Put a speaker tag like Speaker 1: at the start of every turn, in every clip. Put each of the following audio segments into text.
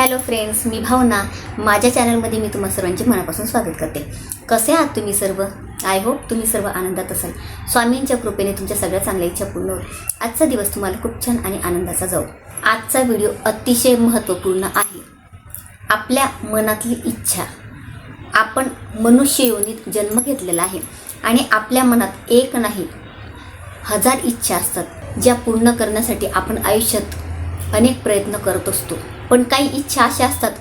Speaker 1: Hello friends मी भावना. माझ्या चॅनलमध्ये मी तुम्हा सर्वांचे मनापासून स्वागत करते. कसे आहात तुम्ही सर्व? आय होप तुम्ही सर्व आनंदात असाल. स्वामींच्या कृपेने तुमच्या सगळ्या चांगल्या इच्छा पूर्ण होईल. आजचा दिवस तुम्हाला खूप छान आणि आनंदाचा जाऊ आजचा व्हिडिओ अतिशय महत्त्वपूर्ण आहे. आपल्या मनातली इच्छा. आपण मनुष्य योनीत जन्म घेतलेला आहे. आणि आपल्या मनात एक नाही हजार इच्छा असतात ज्या पूर्ण करण्यासाठी आपण आयुष्यात अनेक प्रयत्न करत असतो. पण काही इच्छा अशा असतात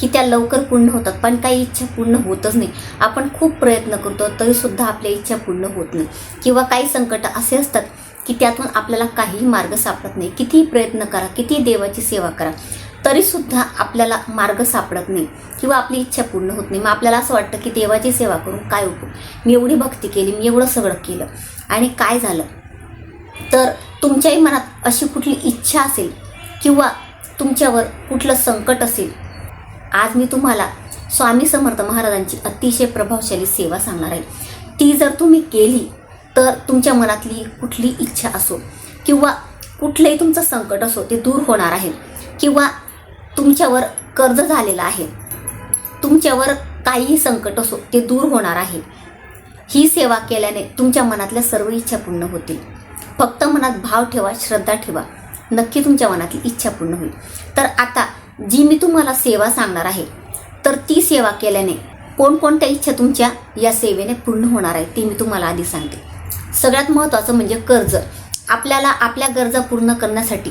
Speaker 1: की त्या लवकर पूर्ण होतात पण काही इच्छा पूर्ण होतच नाही. आपण खूप प्रयत्न करतो तरीसुद्धा आपल्या इच्छा पूर्ण होत नाही. किंवा काही संकट असे असतात की त्यातून आपल्याला काहीही मार्ग सापडत नाही. कितीही प्रयत्न करा कितीही देवाची सेवा करा तरीसुद्धा आपल्याला मार्ग सापडत नाही किंवा आपली इच्छा पूर्ण होत नाही. मग आपल्याला असं वाटतं की देवाची सेवा करून काय उपयोग? मी एवढी भक्ती केली मी एवढं सगळं केलं. आणि काय झालं? तर तुमच्याही मनात अशी कुठली इच्छा असेल किंवा तुमच्यावर कुठलं संकट असेल आज मी तुम्हाला स्वामी समर्थ महाराजांची अतिशय प्रभावशाली सेवा सांगणार आहे. ती जर तुम्ही केली तर तुमच्या मनातली कुठली इच्छा असो किंवा कुठलंही तुमचं संकट असो ते दूर होणार आहे. किंवा तुमच्यावर कर्ज झालेलं आहे तुमच्यावर काहीही संकट असो ते दूर होणार आहे. ही सेवा केल्याने तुमच्या मनातल्या सर्व इच्छा पूर्ण होतील. फक्त मनात भाव ठेवा श्रद्धा ठेवा. नक्की तुमच्या मनातली इच्छा पूर्ण होईल. तर आता जी मी तुम्हाला सेवा सांगणार आहे तर ती सेवा केल्याने कोणकोणत्या इच्छा तुमच्या या सेवेने पूर्ण होणार आहे ती मी तुम्हाला आधी सांगते. सगळ्यात महत्त्वाचं म्हणजे कर्ज. आपल्याला आपल्या गरजा पूर्ण करण्यासाठी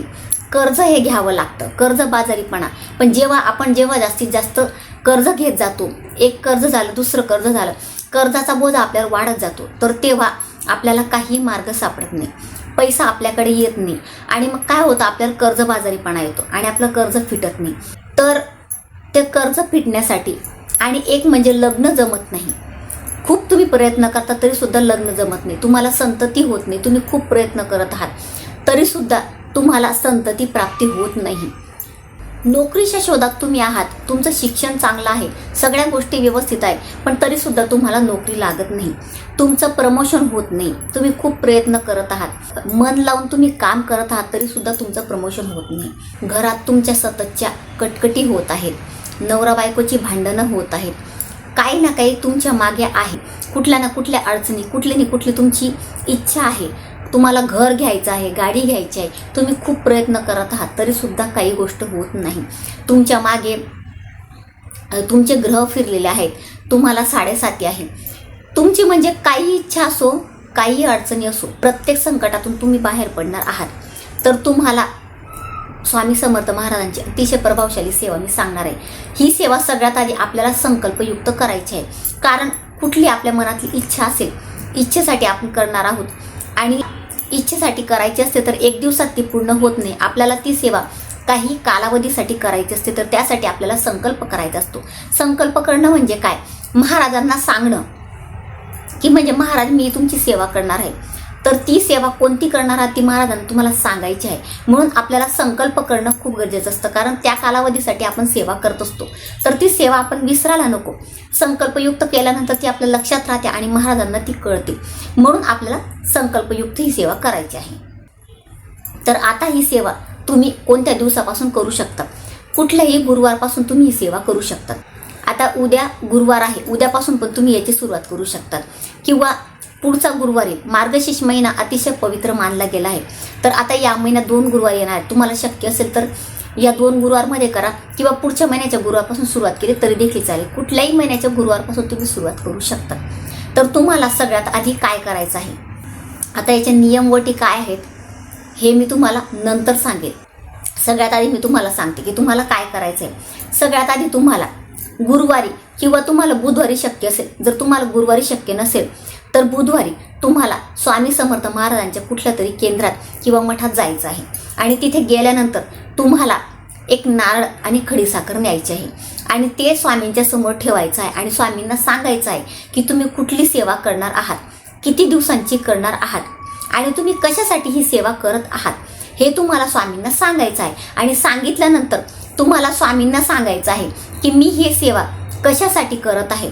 Speaker 1: कर्ज हे घ्यावं लागतं. कर्ज बाजारीपणा. पण जेव्हा आपण जेव्हा जास्तीत जास्त कर्ज घेत जातो एक कर्ज झालं दुसरं कर्ज झालं कर्जाचा बोजा आपल्यावर वाढत जातो तर तेव्हा आपल्याला काही मार्ग सापडत नाही. पैसा आपल्याकडे येत नाही. आणि मग काय होतं? आपल्याला कर्जबाजारीपणा येतो आणि आपलं कर्ज फिटत नाही. तर ते कर्ज फिटण्यासाठी आणि एक म्हणजे लग्न जमत नाही. खूप तुम्ही प्रयत्न करता तरीसुद्धा लग्न जमत नाही. तुम्हाला संतती होत नाही. तुम्ही खूप प्रयत्न करत आहात. तरीसुद्धा तुम्हाला संतती प्राप्ती होत नाही. नोकरीच्या शोधात तुम्ही आहात. तुमचं शिक्षण चांगलं आहे. सगळ्या गोष्टी व्यवस्थित आहे पण तरी सुद्धा तुम्हाला नोकरी लागत नाही. तुमचं प्रमोशन होत नाही. तुम्ही खूप प्रयत्न करत आहात. मन लावून तुम्ही काम करत आहात तरी सुद्धा तुमचं प्रमोशन होत नाही. घरात तुमच्या सततच्या कटकटी होत आहेत. नवरा बायकोची भांडणं होत आहेत. काही ना काही तुमच्या मागे आहे. कुठल्या ना कुठल्या अडचणी कुठली ना कुठली तुमची इच्छा आहे. तुम्हाला घर घ्यायचं आहे गाडी घ्यायची आहे तुम्ही खूप प्रयत्न करत आहात तरीसुद्धा काही गोष्ट होत नाही. तुमच्या मागे तुमचे ग्रह फिरलेले आहेत तुम्हाला साडेसाती आहे. तुमची म्हणजे काही इच्छा असो काही अडचणी असो प्रत्येक संकटातून तुम्ही बाहेर पडणार आहात. तर तुम्हाला स्वामी समर्थ महाराजांची अतिशय प्रभावशाली सेवा मी सांगणार आहे. ही सेवा सगळ्यात आधी आपल्याला संकल्पयुक्त करायची आहे. कारण कुठली आपल्या मनातली इच्छा असेल इच्छेसाठी आपण करणार आहोत. आणि इच्छेसाठी करायची असते तर एक दिवसात ती पूर्ण होत नाही. आपल्याला ती सेवा काही कालावधीसाठी करायची असते तर त्यासाठी आपल्याला संकल्प करायचा असतो. संकल्प करणं म्हणजे काय? महाराजांना सांगणं. की म्हणजे महाराज मी तुमची सेवा करणार आहे. तर ती सेवा कोणती करणार आहात ती महाराजांना तुम्हाला सांगायची आहे. म्हणून आपल्याला संकल्प करणं खूप गरजेचं असतं. कारण त्या कालावधीसाठी आपण सेवा करत असतो. तर ती सेवा आपण विसरायला नको. संकल्पयुक्त केल्यानंतर ती आपल्या लक्षात राहते आणि महाराजांना ती कळते. म्हणून आपल्याला संकल्पयुक्त ही सेवा करायची आहे. तर आता ही सेवा तुम्ही कोणत्या दिवसापासून करू शकता? कुठल्याही गुरुवारपासून तुम्ही ही सेवा करू शकता. आता उद्या गुरुवार आहे. उद्यापासून पण तुम्ही याची सुरुवात करू शकता. किंवा पुढचा गुरुवारी मार्गशीर्ष महिना अतिशय पवित्र मानला गेला आहे. तर आता या महिन्यात दोन गुरुवार येणार आहेत तुम्हाला शक्य असेल तर या दोन गुरुवारमध्ये करा किंवा पुढच्या महिन्याच्या गुरुवारपासून सुरुवात केली तरी देखील चालेल. कुठल्याही महिन्याच्या गुरुवारपासून तुम्ही सुरुवात करू शकता. तर तुम्हाला सगळ्यात आधी काय करायचं आहे? आता याच्या नियमवटी काय आहेत हे मी तुम्हाला नंतर सांगेल. सगळ्यात आधी मी तुम्हाला सांगते की तुम्हाला काय करायचं आहे सगळ्यात आधी तुम्हाला गुरुवारी किंवा तुम्हाला बुधवारी शक्य असेल जर तुम्हाला गुरुवारी शक्य नसेल तर बुधवारी तुम्हाला स्वामी समर्थ महाराजांच्या कुठल्या तरी केंद्रात किंवा मठात जायचं आहे. आणि तिथे गेल्यानंतर तुम्हाला एक नारळ आणि खडीसाखर न्यायची आहे. आणि ते स्वामींच्या समोर ठेवायचं आहे आणि स्वामींना सांगायचं आहे की तुम्ही कुठली सेवा करणार आहात? किती दिवसांची करणार आहात? आणि तुम्ही कशासाठी ही सेवा करत आहात? हे तुम्हाला स्वामींना सांगायचं आहे. आणि सांगितल्यानंतर तुम्हाला स्वामींना सांगायचं आहे की मी ही सेवा कशासाठी करत आहे?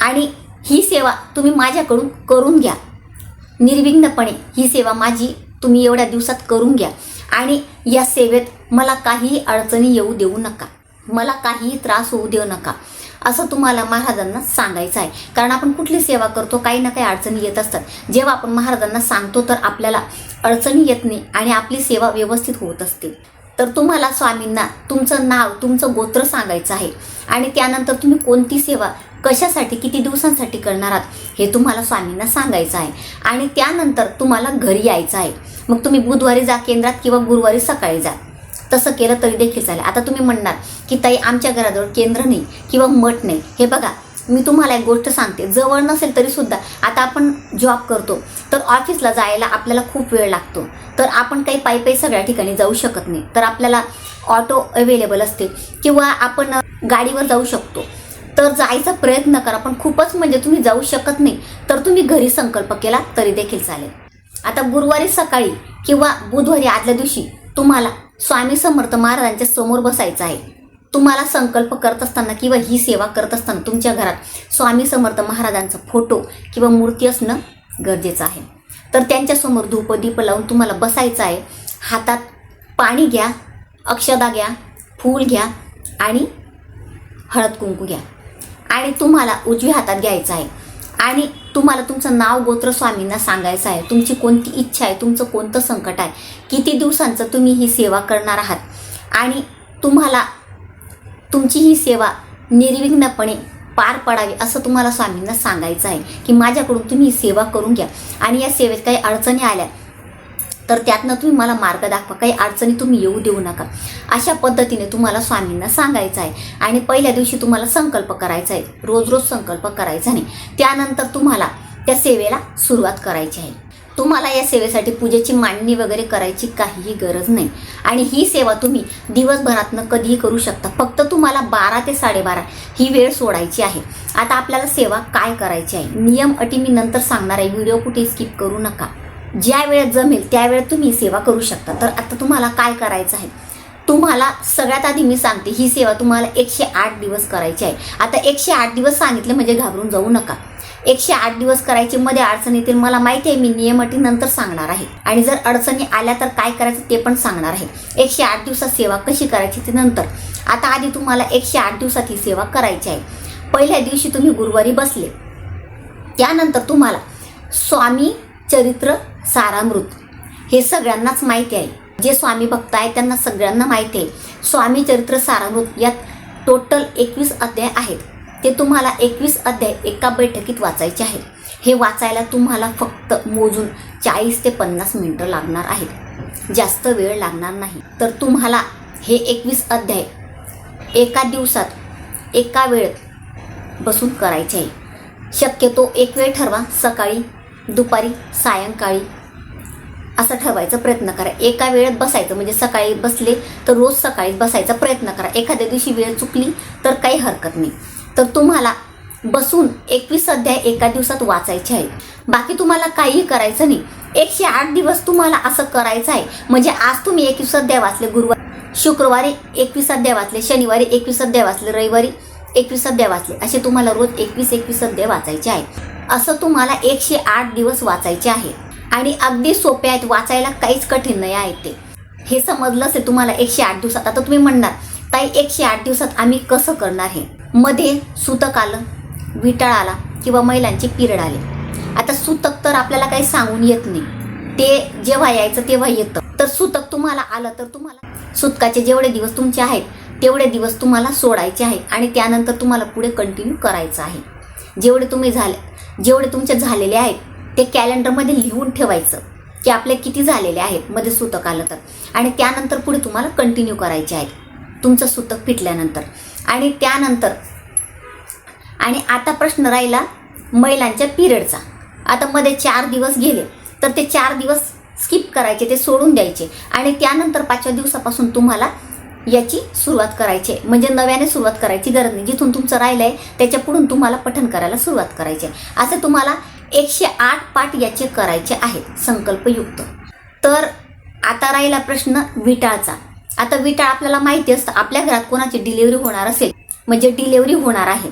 Speaker 1: आणि ही सेवा तुम्ही माझ्याकडून करून घ्या. निर्विघ्नपणे ही सेवा माझी तुम्ही एवढ्या दिवसात करून घ्या. आणि या सेवेत मला काहीही अडचणी येऊ देऊ नका. मला काहीही त्रास होऊ देऊ नका. असं तुम्हाला महाराजांना सांगायचं आहे. कारण आपण कुठली सेवा करतो काही ना काही अडचणी येत असतात. जेव्हा आपण महाराजांना सांगतो तर आपल्याला अडचणी येत नाही आणि आपली सेवा व्यवस्थित होत असते. तर तुम्हाला स्वामींना तुमचं नाव तुमचं गोत्र सांगायचं आहे. आणि त्यानंतर तुम्ही कोणती सेवा कशासाठी किती दिवसांसाठी करणार आहात हे तुम्हाला स्वामींना सांगायचं आहे. आणि त्यानंतर तुम्हाला घरी यायचं आहे. मग तुम्ही बुधवारी जा केंद्रात किंवा गुरुवारी सकाळी जा. तसं केलं तरी देखील चालेल. आता तुम्ही म्हणणार की ताई आमच्या घराजवळ केंद्र नाही किंवा मठ नाही. हे बघा मी तुम्हाला एक गोष्ट सांगते. जवळ नसेल तरी सुद्धा आता आपण जॉब करतो तर ऑफिसला जायला आपल्याला खूप वेळ लागतो. तर आपण काही पायी पायी सगळ्या ठिकाणी जाऊ शकत नाही. तर आपल्याला ऑटो अवेलेबल असते किंवा आपण गाडीवर जाऊ शकतो. तर जायचा प्रयत्न करा पण खूपच म्हणजे तुम्ही जाऊ शकत नाही. तर तुम्ही घरी संकल्प केला तरी देखील चालेल. आता गुरुवारी सकाळी किंवा बुधवारी आदल्या दिवशी तुम्हाला स्वामी समर्थ महाराजांच्या समोर बसायचं आहे. तुम्हाला संकल्प करत असताना किंवा ही सेवा करत असताना तुमच्या घरात स्वामी समर्थ महाराजांचा फोटो किंवा मूर्ती असणं गरजेचं आहे. तर त्यांच्यासमोर धूपदीप लावून तुम्हाला बसायचं आहे. हातात पाणी घ्या अक्षदा घ्या फूल घ्या आणि हळद कुंकू घ्या. आणि तुम्हाला उजव्या हातात घ्यायचं आहे. आणि तुम्हाला तुमचं नाव गोत्र स्वामींना सांगायचं आहे. तुमची कोणती इच्छा आहे? तुमचं कोणतं संकट आहे? किती दिवसांचं तुम्ही ही सेवा करणार आहात? आणि तुम्हाला तुमची ही सेवा निर्विघ्नपणे पार पडावी असं तुम्हाला स्वामींना सांगायचं आहे की माझ्याकडून तुम्ही ही सेवा करून घ्या. आणि या सेवेत काही अडचणी आल्या तर त्यातनं तुम्ही मला मार्ग दाखवा. काही अडचणी तुम्ही येऊ देऊ नका. अशा पद्धतीने तुम्हाला स्वामींना सांगायचं आहे. आणि पहिल्या दिवशी तुम्हाला संकल्प करायचा आहे. रोज रोज संकल्प करायचा नाही. त्यानंतर तुम्हाला त्या सेवेला सुरुवात करायची आहे. तुम्हाला या सेवेसाठी पूजेची मांडणी वगैरे करायची काहीही गरज नाही. आणि ही सेवा तुम्ही दिवसभरातनं कधीही करू शकता. फक्त तुम्हाला बारा ते साडेबारा ही वेळ सोडायची आहे. आता आपल्याला सेवा काय करायची आहे? नियम अटी मी नंतर सांगणार आहे. व्हिडिओ कुठे स्किप करू नका. ज्या वेळेत जमेल त्यावेळेत तुम्ही सेवा करू शकता. तर आता तुम्हाला काय करायचं आहे? तुम्हाला सगळ्यात आधी मी सांगते ही सेवा तुम्हाला एकशे आठ दिवस करायची आहे. आता एकशे आठ दिवस सांगितले म्हणजे घाबरून जाऊ नका. एकशे आठ दिवस करायचे मध्ये अडचण येतील मला माहिती आहे मी नियमटी नंतर सांगणार आहे. आणि जर अडचणी आल्या तर काय करायचं ते पण सांगणार आहे. एकशे आठ दिवसात सेवा कशी करायची ते नंतर. आता आधी तुम्हाला एकशे आठ दिवसात ही सेवा करायची आहे. पहिल्या दिवशी तुम्ही गुरुवारी बसले. त्यानंतर तुम्हाला स्वामी चरित्र सारामृत. हे सगळ्यांनाच माहिती आहे. जे स्वामी भक्त आहे त्यांना सगळ्यांना माहिती आहे. स्वामी चरित्र सारामृत यात टोटल एकवीस अध्याय आहेत. ते तुम्हाला एकवीस अध्याय एका बैठकीत वाचायचे आहेत. हे वाचायला तुम्हाला फक्त मोजून चाळीस ते पन्नास मिनटं लागणार आहेत. जास्त वेळ लागणार नाही. तर तुम्हाला हे एकवीस अध्याय एका दिवसात एका वेळेत बसून करायचे आहे. शक्यतो एक वेळ ठरवा. सकाळी दुपारी सायंकाळी असं ठरवायचा प्रयत्न करा. एका वेळेत बसायचं म्हणजे सकाळी बसले तर रोज सकाळी बसायचा प्रयत्न करा. एखाद्या दिवशी वेळ चुकली तर काही हरकत नाही. तर तुम्हाला बसून एकवीस अध्याय एका दिवसात वाचायचे आहे. बाकी तुम्हाला काहीही करायचं नाही. एकशे आठ दिवस तुम्हाला असं करायचं आहे. म्हणजे आज तुम्ही एकवीस अध्याय वाचले गुरुवार शुक्रवारी एकवीस अध्याय वाचले शनिवारी एकवीस अध्याय वाचले रविवारी एकवीस अध्याय वाचले. असे तुम्हाला रोज एकवीस एकवीस अध्याय वाचायचे आहे असं तुम्हाला एकशे आठ दिवस वाचायचे आहे. आणि अगदी सोपे आहेत वाचायला काहीच कठीण नाही आहे ते. हे समजलं असेल तुम्हाला एकशे आठ दिवसात. आता तुम्ही म्हणणार ताई एकशे आठ दिवसात आम्ही कसं करणार हे? मध्ये सुतक आलं विटाळ आला किंवा महिलांचे पिरियड आले. आता सुतक तर आपल्याला काही सांगून येत नाही. ते जेव्हा यायचं तेव्हा येतं. तर सुतक तुम्हाला आलं तर तुम्हाला सुतकाचे जेवढे दिवस तुमचे आहेत तेवढे दिवस तुम्हाला सोडायचे आहे आणि त्यानंतर तुम्हाला पुढे कंटिन्यू करायचं आहे. जेवढे तुम्ही झाले जेवढे तुमचे झालेले आहेत ते कॅलेंडरमध्ये लिहून ठेवायचं. की आपले किती झालेले आहेत मध्ये सुतक आलं तर. आणि त्यानंतर पुढे तुम्हाला कंटिन्यू करायचे आहेत. तुमचं सुतक फिटल्यानंतर. आणि त्यानंतर आणि आता प्रश्न राहिला महिलांच्या पिरियडचा. आता मध्ये चार दिवस गेले तर ते चार दिवस स्किप करायचे ते सोडून द्यायचे. आणि त्यानंतर पाचव्या दिवसापासून तुम्हाला याची सुरुवात करायची आहे. म्हणजे नव्याने सुरुवात करायची गरज नाही. जिथून तुमचं राहिलं आहे त्याच्या पुढून तुम्हाला पठण करायला सुरुवात करायची आहे. असं तुम्हाला एकशे आठ पाठ याचे करायचे आहेत संकल्पयुक्त. तर आता राहिला प्रश्न विटाळचा. आता विटाळ आपल्याला माहिती असतं आपल्या घरात कोणाची डिलिव्हरी होणार असेल? म्हणजे डिलिव्हरी होणार आहे.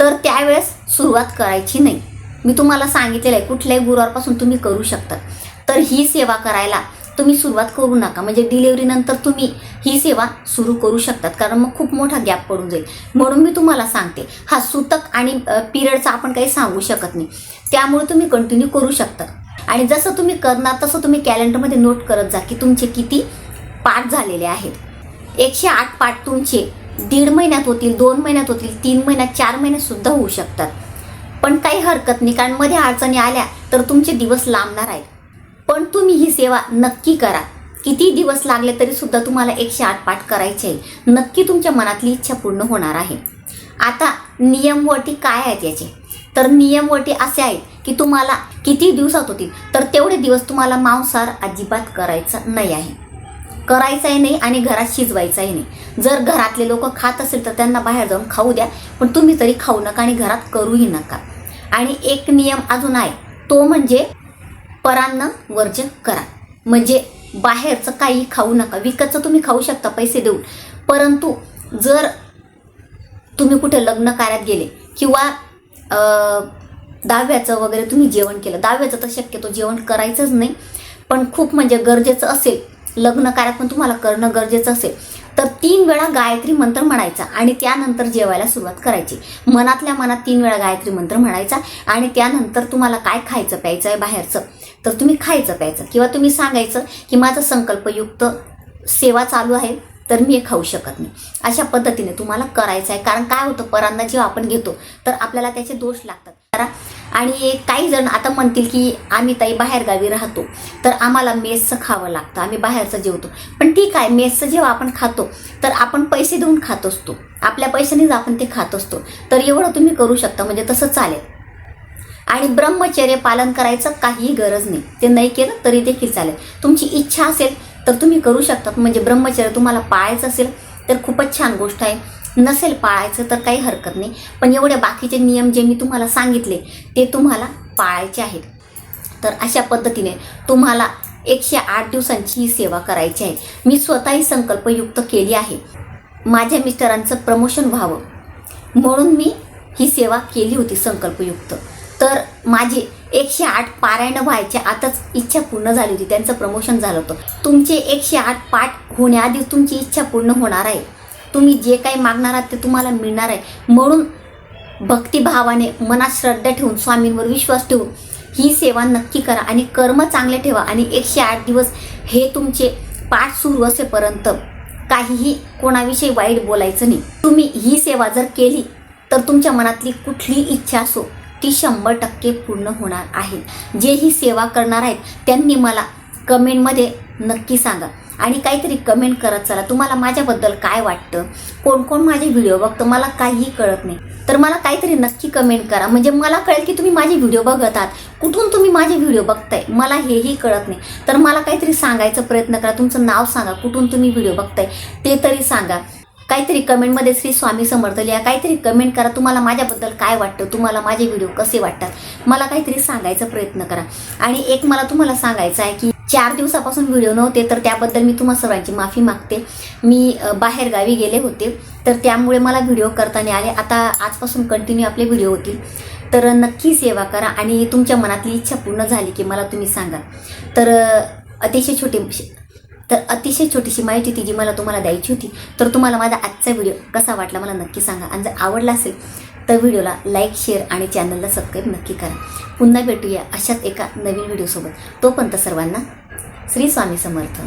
Speaker 1: तर त्यावेळेस सुरुवात करायची नाही. मी तुम्हाला सांगितलेलं आहे कुठल्याही गुरुवारपासून तुम्ही करू शकता. तर ही सेवा करायला तुम्ही सुरुवात करू नका. म्हणजे डिलेवरीनंतर तुम्ही ही सेवा सुरू करू शकतात. कारण मग खूप मोठा गॅप पडून जाईल. म्हणून मी तुम्हाला सांगते हा सुतक आणि पिरियडचा आपण काही सांगू शकत नाही. त्यामुळे तुम्ही कंटिन्यू करू शकता आणि जसं तुम्ही करणार तसं तुम्ही कॅलेंडरमध्ये नोट करत जा की तुमचे किती पाठ झालेले आहेत. एकशे आठ पाठ तुमचे दीड महिन्यात होतील दोन महिन्यात होतील तीन महिन्यात चार महिन्यात सुद्धा होऊ शकतात. पण काही हरकत नाही. कारण मध्ये अडचणी आल्या तर तुमचे दिवस लांबणार आहेत. पण तुम्ही ही सेवा नक्की करा. किती दिवस लागले तरी सुद्धा तुम्हाला एकशे आठ पाठ करायचे आहे. नक्की तुमच्या मनातली इच्छा पूर्ण होणार आहे. आता नियमवटी काय आहेत याचे? तर नियमवटी असे आहेत की तुम्हाला किती दिवसात होतील तर तेवढे दिवस तुम्हाला मांसाहार अजिबात करायचा नाही आहे. करायचाही नाही आणि घरात शिजवायचाही नाही. जर घरातले लोक खात असेल तर त्यांना बाहेर जाऊन खाऊ द्या पण तुम्ही तरी खाऊ नका आणि घरात करूही नका. आणि एक नियम अजून आहे तो म्हणजे परान्न वर्जन करा. म्हणजे बाहेरचं काही खाऊ नका. विकतचं तुम्ही खाऊ शकता पैसे देऊन. परंतु जर तुम्ही कुठे लग्न कार्यात गेले किंवा दहाव्याचं वगैरे तुम्ही जेवण केलं. दहाव्याचं तर शक्यतो जेवण करायचंच नाही. पण खूप म्हणजे गरजेचं असेल लग्न कार्यात पण तुम्हाला करणं गरजेचं असेल तर तीन वेळा गायत्री मंत्र म्हणायचा आणि त्यानंतर जेवायला सुरुवात करायची. मनातल्या मनात तीन वेळा गायत्री मंत्र म्हणायचा आणि त्यानंतर तुम्हाला काय खायचं प्यायचं आहे बाहेरचं तर तुम्ही खायचं प्यायचं. किंवा तुम्ही सांगायचं की माझं संकल्पयुक्त सेवा चालू आहे तर मी हे खाऊ शकत नाही. अशा पद्धतीने तुम्हाला करायचं आहे. कारण काय होतं परांना जेव्हा आपण घेतो तर आपल्याला त्याचे दोष लागतात. करा आणि काही जण आता म्हणतील की आम्ही ताई बाहेरगावी राहतो तर आम्हाला मेसचं खावं लागतं. आम्ही बाहेरचं जेवतो. पण ठीक आहे मेसचं जेव्हा आपण खातो तर आपण पैसे देऊन खात असतो. आपल्या पैशानेच आपण ते खात असतो. तर एवढं तुम्ही करू शकता. म्हणजे तसं चालेल. आणि ब्रह्मचर्य पालन करायचं काहीही गरज नाही. ते नाही केलं तरी देखील चालेल. तुमची इच्छा असेल तर तुम्ही करू शकतात म्हणजे ब्रह्मचर्य तुम्हाला पाळायचं असेल तर खूपच छान गोष्ट आहे. नसेल पाळायचं तर काही हरकत नाही. पण एवढे बाकीचे नियम जे मी तुम्हाला सांगितले ते तुम्हाला पाळायचे आहेत. तर अशा पद्धतीने तुम्हाला एकशे आठ दिवसांची ही सेवा करायची आहे. मी स्वतःही संकल्पयुक्त केली आहे. माझ्या मिस्टरांचं प्रमोशन व्हावं. म्हणून मी ही सेवा केली होती संकल्पयुक्त. तर माझे एकशे आठ पारायण व्हायचे आताच इच्छा पूर्ण झाली होती. त्यांचं प्रमोशन झालं होतं. तुमचे एकशे आठ पाठ होण्याआधी तुमची इच्छा पूर्ण होणार आहे. तुम्ही जे काही मागणार आहात ते तुम्हाला मिळणार आहे. म्हणून भक्तिभावाने मनात श्रद्धा ठेवून स्वामींवर विश्वास ठेवून ही सेवा नक्की करा आणि कर्म चांगले ठेवा आणि एकशे आठ दिवस हे तुमचे पाठ सुरू असेपर्यंत काहीही कोणाविषयी वाईट बोलायचं नाही. तुम्ही ही सेवा जर केली तर तुमच्या मनातली कुठली इच्छा असो ती शंभर टक्के पूर्ण होणार आहे. जे ही सेवा करणार आहेत त्यांनी मला कमेंटमध्ये नक्की सांगा. आणि काहीतरी कमेंट करत चला. तुम्हाला माझ्याबद्दल काय वाटतं? कोण कोण माझे व्हिडिओ बघतं? मला काहीही कळत नाही. तर मला काहीतरी नक्की कमेंट करा. म्हणजे मला कळेल की तुम्ही माझे व्हिडिओ बघत आहात. कुठून तुम्ही माझे व्हिडिओ बघताय? मला हेही कळत नाही. तर मला काहीतरी सांगायचा प्रयत्न करा. तुमचं नाव सांगा. कुठून तुम्ही व्हिडिओ बघताय? ते तरी सांगा. काहीतरी कमेंटमध्ये श्री स्वामी समर्थ लिहा. काहीतरी कमेंट करा. तुम्हाला माझ्याबद्दल काय वाटतं? तुम्हाला माझे व्हिडिओ कसे वाटतात? मला काहीतरी सांगायचा प्रयत्न करा. आणि एक मला तुम्हाला सांगायचं आहे की चार दिवसापासून व्हिडिओ नव्हते तर त्याबद्दल मी तुम्हा सर्वांची माफी मागते. मी बाहेरगावी गेले होते तर त्यामुळे मला व्हिडिओ करता नाही आले. आता आजपासून कंटिन्यू आपले व्हिडिओ होतील. तर नक्की सेवा करा आणि तुमच्या मनातली इच्छा पूर्ण झाली की मला तुम्ही सांगा. तर अतिशय छोटे तर अतिशय छोटीशी माहिती ती जी मला तुम्हाला द्यायची होती. तर तुम्हाला माझा आजचा व्हिडिओ कसा वाटला मला नक्की सांगा. आणि जर आवडला असेल तर व्हिडिओला लाईक शेअर आणि चॅनलला सबस्क्राईब नक्की करा. पुन्हा भेटूया अशाच एका नवीन व्हिडिओसोबत. तोपर्यंत सर्वांना श्री स्वामी समर्थ.